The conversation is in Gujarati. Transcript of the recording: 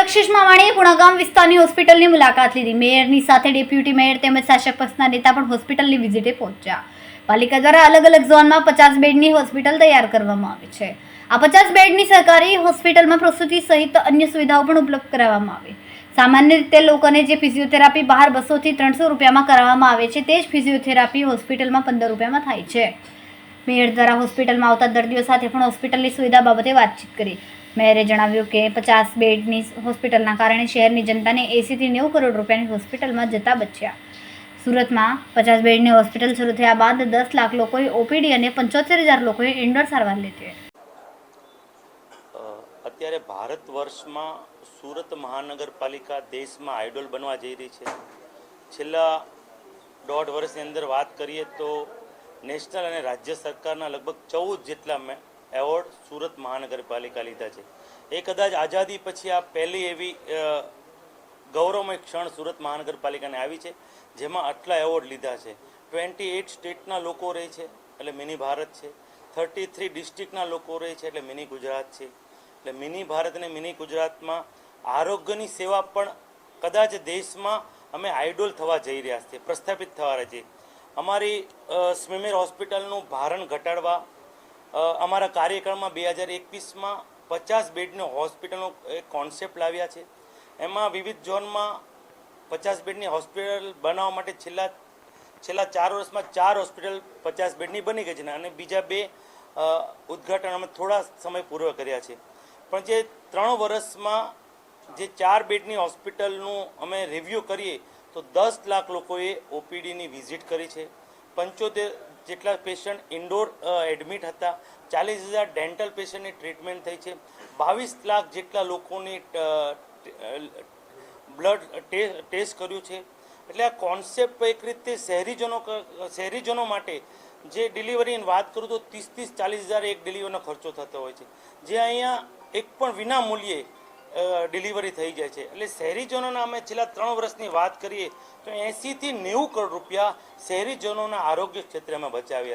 દક્ષિશ માવાણીએ પુણાગામ વિસ્તારની હોસ્પિટલની મુલાકાત લીધી. મેયરની સાથે ડેપ્યુટી મેયર તેમજ શાસક પક્ષના નેતા પણ હોસ્પિટલની વિઝિટે પહોંચ્યા. પાલિકા દ્વારા અલગ અલગ ઝોનમાં પચાસ બેડની હોસ્પિટલ તૈયાર કરવામાં આવી છે. આ પચાસ બેડની સરકારી હોસ્પિટલમાં પ્રસૂતિ સહિત અન્ય સુવિધાઓ પણ ઉપલબ્ધ કરાવવામાં આવે. સામાન્ય રીતે લોકોને જે ફિઝિયોથેરાપી બહાર બસોથી ત્રણસો રૂપિયામાં કરાવવામાં આવે છે, તે જ ફિઝિયોથેરાપી હોસ્પિટલમાં પંદર રૂપિયામાં થાય છે. મેયર દ્વારા હોસ્પિટલમાં આવતા દર્દીઓ સાથે પણ હોસ્પિટલની સુવિધા બાબતે વાતચીત કરી. મેયરે જણાવ્યું કે પચાસ બેડની હોસ્પિટલના કારણે શહેરની જનતાને એંસીથી નેવું કરોડ રૂપિયાની હોસ્પિટલમાં જતા બચ્યા. સુરતમાં પચાસ બેડની હોસ્પિટલ શરૂ થયા બાદ દસ લાખ લોકોએ ઓપીડી અને પંચોતેર હજાર લોકોએ ઇન્ડોર સારવાર લીધી અત્યારે ભારત વર્ષમાં સુરત મહાનગરપાલિકા દેશમાં આઇડોલ બનવા જઈ રહી છે. છેલ્લા દોઢ વર્ષની અંદર વાત કરીએ તો નેશનલ અને રાજ્ય સરકારના લગભગ ચૌદ જેટલા એવોર્ડ સુરત મહાનગરપાલિકા લીધા છે. એ કદાચ આઝાદી પછી આ પહેલી એવી ગૌરવમય ક્ષણ સુરત મહાનગરપાલિકાને આવી છે, જેમાં આટલા એવોર્ડ લીધા છે. ટ્વેન્ટી એઇટ સ્ટેટના લોકો રહે છે, એટલે મિની ભારત છે. થર્ટી થ્રી ડિસ્ટ્રિક્ટના લોકો રહે છે, એટલે મિની ગુજરાત છે. એટલે મિની ભારત અને મિની ગુજરાતમાં આરોગ્યની સેવા પણ કદાચ દેશમાં અમે આઇડોલ થવા જઈ રહ્યા છીએ, પ્રસ્થાપિત થવા રહ્યા છીએ. અમારી સ્મિમેર હોસ્પિટલનું ભારણ ઘટાડવા અમારા કાર્યક્રમમાં બે હજાર એકવીસમાં પચાસ બેડનો હોસ્પિટલનો એક કોન્સેપ્ટ લાવ્યા છે. એમાં વિવિધ ઝોનમાં પચાસ બેડની હોસ્પિટલ બનાવવા માટે છેલ્લા છેલ્લા ચાર વર્ષમાં ચાર હોસ્પિટલ પચાસ બેડની બની ગઈ છે અને બીજા બે ઉદ્ઘાટન અમે થોડા સમય પૂર્વ કર્યા છે. પણ જે ત્રણ વર્ષમાં જે ચાર બેડની હોસ્પિટલનું અમે રિવ્યૂ કરીએ, તો દસ લાખ લોકોએ ઓપીડીની વિઝિટ કરી છે. પંચોતેર જેટલા પેશન્ટ ઇન્ડોર એડમિટ હતા. ચાલીસ હજાર ડેન્ટલ પેશન્ટની ટ્રીટમેન્ટ થઈ છે. બાવીસ લાખ જેટલા લોકોની બ્લડ ટેસ્ટ કર્યું છે. એટલે આ કોન્સેપ્ટ એક રીતે શહેરીજનો શહેરીજનો માટે જે ડિલિવરીની વાત કરું તો ત્રીસ ત્રીસ ચાલીસ હજાર એક ડિલિવરીનો ખર્ચો થતો હોય છે. જે અહીંયા એક પણ વિના મૂલ્યે ડિલિવરી થઈ જાય છે. એટલે શહેરીજનોના અમે છેલ્લા ત્રણ વર્ષની વાત કરીએ તો એંસીથી નેવું કરોડ રૂપિયા શહેરીજનોના આરોગ્ય ક્ષેત્રે અમે બચાવ્યા